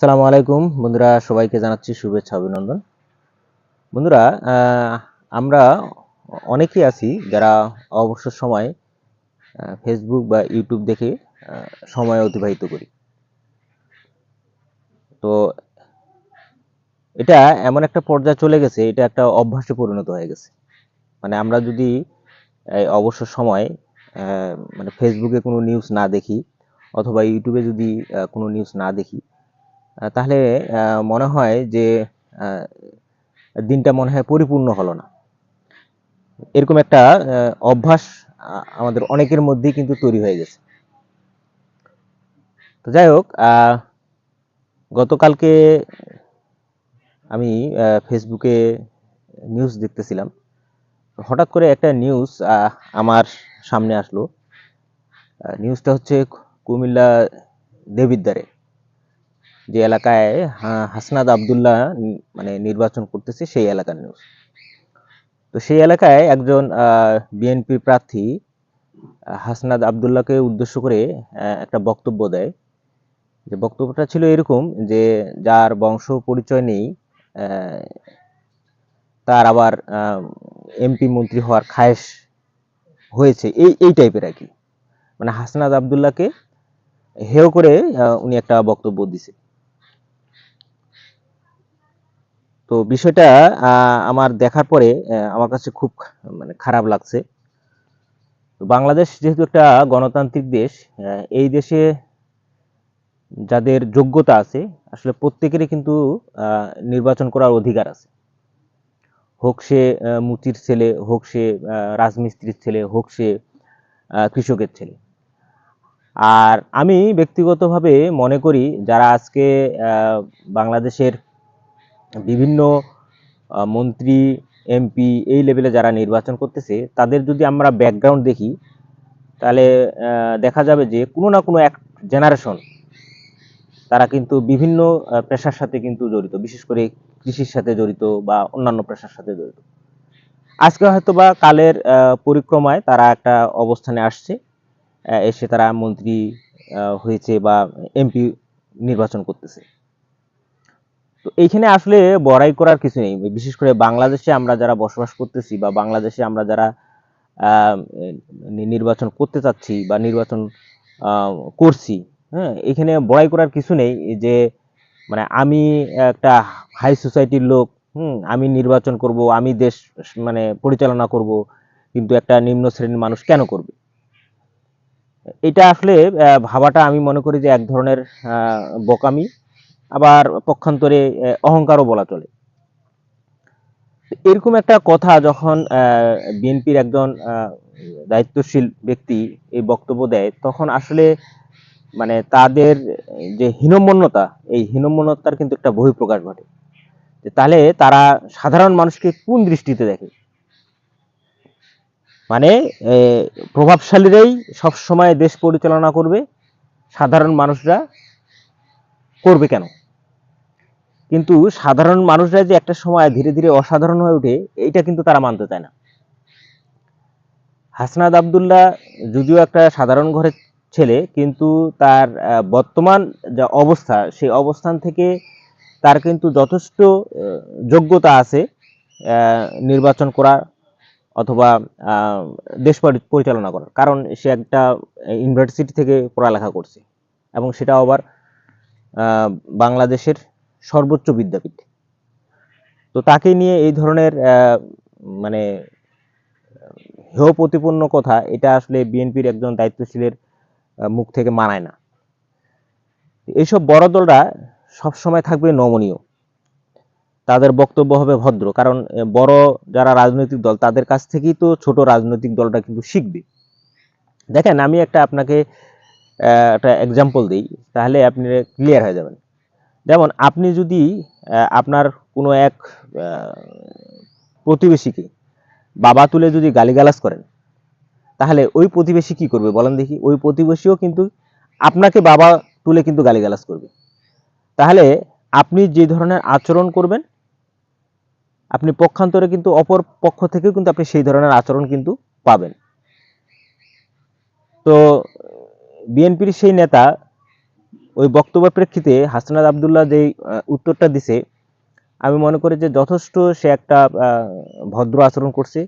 আসসালামু আলাইকুম। বন্ধুরা, সবাইকে জানাচ্ছি শুভেচ্ছা, অভিনন্দন। বন্ধুরা আমরা অনেকেই আছি যারা অবসর সময় ফেসবুক বা ইউটিউব দেখে সময় অতিবাহিত করি। তো এটা এমন একটা পর্যায়ে চলে গেছে, এটা একটা অভ্যাসে পরিণত হয়ে গেছে। মানে আমরা যদি অবসর সময় মানে ফেসবুকে কোনো নিউজ না দেখি, অথবা ইউটিউবে যদি কোনো নিউজ না দেখি তাহলে মনে হয় যে দিনটা মনে হয় পরিপূর্ণ হলো না। এরকম একটা অভ্যাস আমাদের অনেকের মধ্যেই কিন্তু তৈরি হয়ে গেছে। তো যাই হোক গতকালকে আমি ফেসবুকে নিউজ দেখতেছিলাম। হঠাৎ করে একটা নিউজ আমার সামনে আসলো। নিউজটা হচ্ছে কুমিল্লা দেবিদ্বারে। যে এলাকায় হা- হাসনাদ আবদুল্লাহ মানে নির্বাচন করতেছে সেই এলাকার নিউজ তো সেই এলাকায় একজন বিএনপি প্রার্থী হাসনাদ আবদুল্লাহকে উদ্দেশ্য করে একটা বক্তব্য দেয়। যে বক্তব্যটা ছিল এরকম যে, যার বংশ পরিচয় নেই তার আবার এমপি মন্ত্রী হওয়ার খায়েশ হয়েছে, এই এই টাইপের আর কি। মানে হাসনাদ আবদুল্লাহকে হেয় করে উনি একটা বক্তব্য দিছে। তো বিষয়টা আমার দেখার পরে আমার কাছে খুব মানে খারাপ লাগছে। তো বাংলাদেশ যেহেতু একটা গণতান্ত্রিক দেশ এই দেশে যাদের যোগ্যতা আছে, আসলে প্রত্যেকেরই কিন্তু নির্বাচন করার অধিকার আছে। হোক সে মুচির ছেলে, হোক সে রাজমিস্ত্রির ছেলে, হোক সে কৃষকের ছেলে। আর আমি ব্যক্তিগতভাবে মনে করি, যারা আজকে বাংলাদেশের বিভিন্ন মন্ত্রী এমপি এই লেভেলে যারা নির্বাচন করতেছে, তাদের যদি আমরা ব্যাকগ্রাউন্ড দেখি, তাহলে দেখা যাবে যে কোনো না কোনো এক জেনারেশন তারা কিন্তু বিভিন্ন পেশার সাথে কিন্তু জড়িত। বিশেষ করে কৃষির সাথে জড়িত বা অন্যান্য পেশার সাথে জড়িত। আজকে হয়তো বা কালের পরিক্রমায় তারা একটা অবস্থানে আসছে এসে তারা মন্ত্রী হয়েছে বা এমপি নির্বাচন করতেছে। তো এইখানে আসলে বড়াই করার কিছু নেই। বিশেষ করে বাংলাদেশে আমরা যারা বসবাস করতেছি বা বাংলাদেশে আমরা যারা নির্বাচন করতে চাচ্ছি বা নির্বাচন করছি হ্যাঁ এখানে বড়াই করার কিছু নেই যে মানে আমি একটা হাই সোসাইটির লোক, হুম, আমি নির্বাচন করব, আমি দেশ মানে পরিচালনা করব, কিন্তু একটা নিম্ন শ্রেণির মানুষ কেন করবে? এটা আসলে ভাবাটা আমি মনে করি যে এক ধরনের বোকামি। আবার পক্ষান্তরে অহংকারও বলা চলে। এরকম একটা কথা যখন বিএনপির একজন দায়িত্বশীল ব্যক্তি এই বক্তব্য দেয়, তখন আসলে মানে তাদের যে হীনমন্যতা এই হীনমন্যতার কিন্তু একটা বহিঃপ্রকাশ ঘটে। তাহলে তারা সাধারণ মানুষকে কোন দৃষ্টিতে দেখে? মানে প্রভাবশালীরাই সব সময় দেশ পরিচালনা করবে, সাধারণ মানুষরা করবে কেন? কিন্তু সাধারণ মানুষরা যে একটা সময় ধীরে ধীরে অসাধারণ হয়ে ওঠে এইটা কিন্তু তারা মানতে চায় না। হাসনাদ আবদুল্লাহ যদিও একটা সাধারণ ঘরের ছেলে, কিন্তু তার বর্তমান যা অবস্থা, সেই অবস্থান থেকে তার কিন্তু যথেষ্ট যোগ্যতা আছে নির্বাচন করা অথবা দেশ পরিচালনা করার। কারণ সে একটা ইউনিভার্সিটি থেকে পড়ালেখা করছে এবং সেটা আবার বাংলাদেশের সর্বোচ্চ বিদ্যাপীঠ। তো তাকে নিয়ে এই ধরনের মানে হেয় প্রতিপন্ন কথা এটা আসলে বিএনপির একজন দায়িত্বশীলের মুখ থেকে মানায় না। এইসব বড় দলরা সবসময় থাকবে নমনীয়। তাদের বক্তব্য হবে ভদ্র, কারণ বড় যারা রাজনৈতিক দল তাদের কাছ থেকেই তো ছোট রাজনৈতিক দলটা কিন্তু শিখবে। দেখেন, আমি একটা আপনাকে একটা এক্সাম্পল দিই, তাহলে আপনি ক্লিয়ার হয়ে যাবেন। যেমন আপনি যদি আপনার কোনো এক প্রতিবেশীকে বাবা তুলে যদি গালিগালাজ করেন, তাহলে ওই প্রতিবেশী কি করবে বলেন দেখি? ওই প্রতিবেশীও কিন্তু আপনাকে বাবা তুলে কিন্তু গালিগালাজ করবে। তাহলে আপনি যে ধরনের আচরণ করবেন, আপনি পক্ষান্তরে কিন্তু অপর পক্ষ থেকেও কিন্তু আপনি সেই ধরনের আচরণ কিন্তু পাবেন। তো, বিএনপির সেই নেতা ওই বক্তব্যের প্রেক্ষিতে হাসনাত আবদুল্লাহ যেই উত্তরটা দিছে, আমি মনে করি যে যথেষ্ট সে একটা ভদ্র আচরণ করছে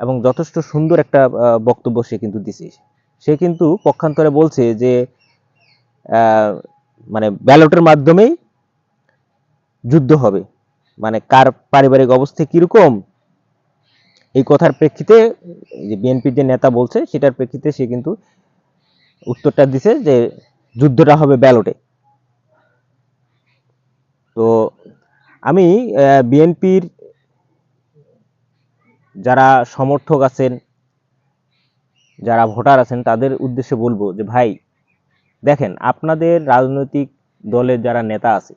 এবং যথেষ্ট সুন্দর একটা বক্তব্য সে কিন্তু দিছে। সে কিন্তু পক্ষান্তরে বলছে যে মানে ব্যালটের মাধ্যমেই যুদ্ধ হবে। মানে কার পারিবারিক অবস্থা কীরকম, এই কথার প্রেক্ষিতে যে বিএনপির যে নেতা বলছে, সেটার প্রেক্ষিতে সে কিন্তু উত্তরটা দিছে যে যুদ্ধটা হবে ব্যালটে। তো আমি বিএনপির যারা সমর্থক আছেন, যারা ভোটার আছেন, তাদের উদ্দেশ্যে বলব যে, ভাই, দেখেন, আপনাদের রাজনৈতিক দলের যারা নেতা আছে,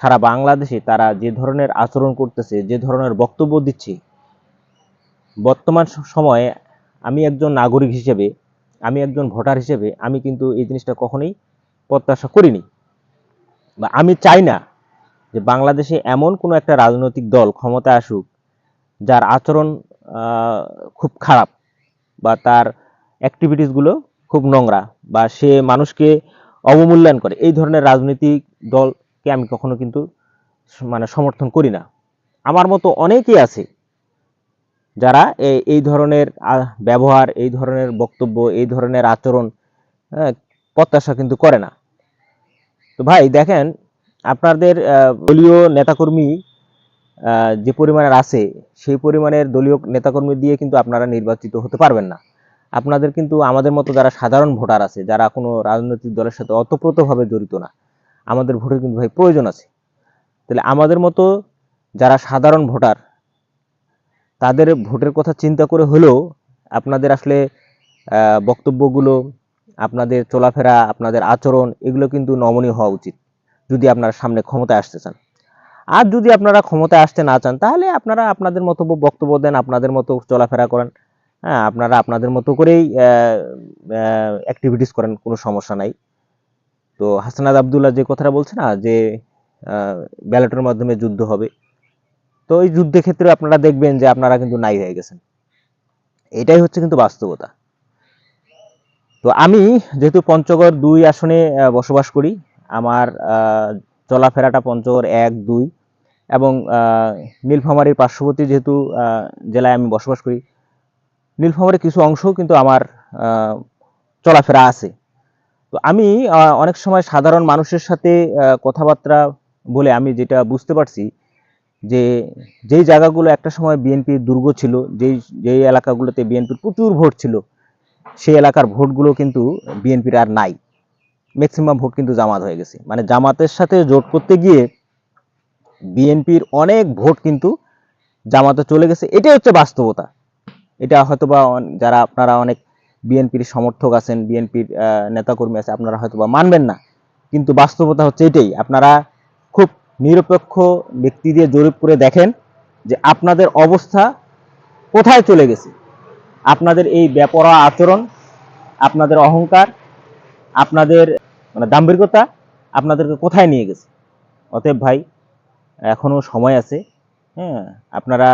সারা বাংলাদেশে তারা যে ধরনের আচরণ করতেছে, যে ধরনের বক্তব্য দিচ্ছে, বর্তমান সময়ে আমি একজন নাগরিক হিসেবে আমি একজন ভোটার হিসেবে আমি কিন্তু এই জিনিসটা কখনোই প্রত্যাশা করিনি। বা আমি চাই না যে বাংলাদেশে এমন কোনো একটা রাজনৈতিক দল ক্ষমতায় আসুক, যার আচরণ খুব খারাপ বা তার অ্যাক্টিভিটিসগুলো খুব নোংরা বা সে মানুষকে অবমূল্যায়ন করে। এই ধরনের রাজনৈতিক দলকে আমি কখনো কিন্তু মানে সমর্থন করি না। আমার মতো অনেকেই আছে যারা এই- ধরনের ব্যবহার এই ধরনের বক্তব্য এই ধরনের আচরণ হ্যাঁ, প্রত্যাশা কিন্তু করে না। তো ভাই দেখেন আপনাদের দলীয় নেতাকর্মী যে পরিমাণের আছে সেই পরিমাণের দলীয় নেতাকর্মী দিয়ে কিন্তু আপনারা নির্বাচিত হতে পারবেন না। আপনাদের কিন্তু আমাদের মতো যারা সাধারণ ভোটার আছে যারা কোনো রাজনৈতিক দলের সাথে অতপ্রতভাবে জড়িত না আমাদের ভোটের কিন্তু ভাই প্রয়োজন আছে। তাহলে আমাদের মতো যারা সাধারণ ভোটার তাদের ভোটের কথা চিন্তা করে হলেও আপনাদের আসলে বক্তব্যগুলো, আপনাদের চলাফেরা, আপনাদের আচরণ, এগুলো কিন্তু নমনীয় হওয়া উচিত যদি আপনারা সামনে ক্ষমতায় আসতে চান। আর যদি আপনারা ক্ষমতায় আসতে না চান, তাহলে আপনারা আপনাদের মতো বক্তব্য দেন, আপনাদের মতো চলাফেরা করেন। হ্যাঁ আপনারা আপনাদের মতো করেই অ্যাক্টিভিটিস করেন, কোনো সমস্যা নাই। তো হাসনাদ আবদুল্লাহ যে কথাটা বলছে না, যে ব্যালটের মাধ্যমে যুদ্ধ হবে তো এই যুদ্ধের ক্ষেত্রে আপনারা দেখবেন যে আপনারা কিন্তু নাই হয়ে গেছেন। এটাই হচ্ছে কিন্তু বাস্তবতা। তো আমি যেহেতু পঞ্চগড় দুই আসনে বসবাস করি, আমার চলাফেরাটা পঞ্চগড় এক, দুই এবং নীলফামারীর পার্শ্ববর্তী যেহেতু জেলায় আমি বসবাস করি, নীলফামারীর কিছু অংশ কিন্তু আমার চলাফেরা আছে। তো আমি অনেক সময় সাধারণ মানুষের সাথে কথাবার্তা বলে আমি যেটা বুঝতে পারছি যে, যেই জায়গাগুলো একটা সময় বিএনপির দুর্গ ছিল, যেই যেই এলাকাগুলোতে বিএনপির প্রচুর ভোট ছিল, সেই এলাকার ভোটগুলো কিন্তু বিএনপির আর নাই। ম্যাক্সিমাম ভোট কিন্তু জামাত হয়ে গেছে। মানে জামাতের সাথে জোট করতে গিয়ে বিএনপির অনেক ভোট কিন্তু জামাতে চলে গেছে। এটাই হচ্ছে বাস্তবতা। এটা হয়তোবা যারা আপনারা অনেক বিএনপির সমর্থক আছেন বিএনপির নেতাকর্মী আছে, আপনারা হয়তোবা মানবেন না। কিন্তু বাস্তবতা হচ্ছে এটাই। আপনারা নিরপেক্ষ ব্যক্তি দিয়ে জরিপ করে দেখেন যে আপনাদের অবস্থা কোথায় চলে গেছে। আপনাদের এই বেপরোয়া আচরণ, আপনাদের অহংকার, আপনাদের মানে দাম্ভিকতা আপনাদেরকে কোথায় নিয়ে গেছে? অতএব ভাই এখনও সময় আছে হ্যাঁ আপনারা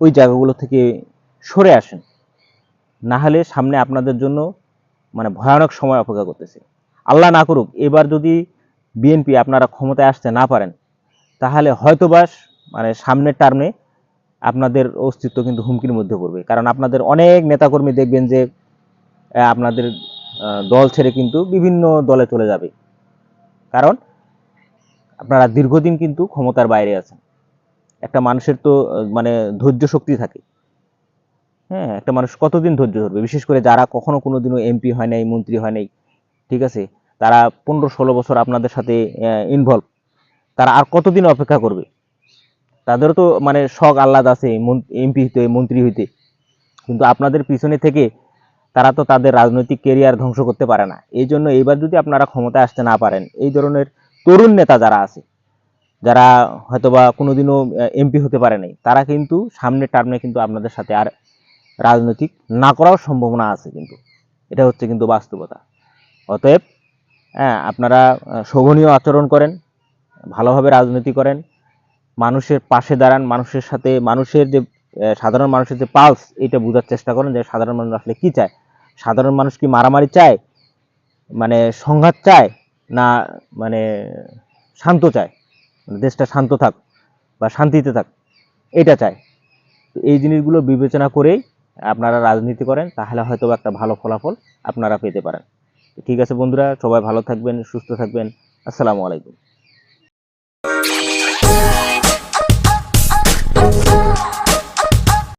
ওই জায়গাগুলো থেকে সরে আসেন। না হলে সামনে আপনাদের জন্য মানে ভয়ানক সময় অপেক্ষা করতেছে। আল্লাহ না করুক, এবার যদি বিএনপি আপনারা ক্ষমতায় আসতে না পারেন তাহলে হয়তোবা মানে সামনের টার্মে আপনাদের অস্তিত্ব কিন্তু হুমকির মধ্যে পড়বে। কারণ আপনাদের অনেক নেতাকর্মী দেখবেন যে আপনাদের দল ছেড়ে কিন্তু বিভিন্ন দলে চলে যাবে। কারণ আপনারা দীর্ঘদিন কিন্তু ক্ষমতার বাইরে আছেন। একটা মানুষের তো মানে ধৈর্য শক্তি থাকে। হ্যাঁ একটা মানুষ কতদিন ধৈর্য ধরবে? বিশেষ করে যারা কখনো কোনোদিনও এমপি হয় নাই, মন্ত্রী হয় নাই, ঠিক আছে? তারা পনেরো ষোলো বছর আপনাদের সাথে ইনভলভ তারা আর কতদিন অপেক্ষা করবে? তাদেরও তো মানে শখ আহ্লাদ আছে এমপি হইতে, মন্ত্রী হইতে। কিন্তু আপনাদের পিছনে থেকে তারা তো তাদের রাজনৈতিক কেরিয়ার ধ্বংস করতে পারে না। এই জন্য এইবার যদি আপনারা ক্ষমতায় আসতে না পারেন, এই ধরনের তরুণ নেতা যারা আছে, যারা হয়তোবা কোনোদিনও এমপি হতে পারে নাই, তারা কিন্তু সামনের টার্মে কিন্তু আপনাদের সাথে আর রাজনৈতিক না করার সম্ভাবনা আছে কিন্তু। এটা হচ্ছে কিন্তু বাস্তবতা। অতএব হ্যাঁ আপনারা শোভনীয় আচরণ করেন ভালোভাবে রাজনীতি করেন, মানুষের পাশে দাঁড়ান, মানুষের সাথে, মানুষের যে সাধারণ মানুষের যে পালস, এটা বোঝার চেষ্টা করেন যে সাধারণ মানুষ আসলে কি চায়। সাধারণ মানুষ কি মারামারি চায় মানে সংঘাত চায়, না মানে শান্ত চায়? মানে দেশটা শান্ত থাক বা শান্তিতে থাক, এটা চায়। তো এই জিনিসগুলো বিবেচনা করেই আপনারা রাজনীতি করেন, তাহলে হয়তো একটা ভালো ফলাফল আপনারা পেতে পারেন। ঠিক আছে বন্ধুরা, সবাই ভালো থাকবেন, সুস্থ থাকবেন। আসসালামু আলাইকুম।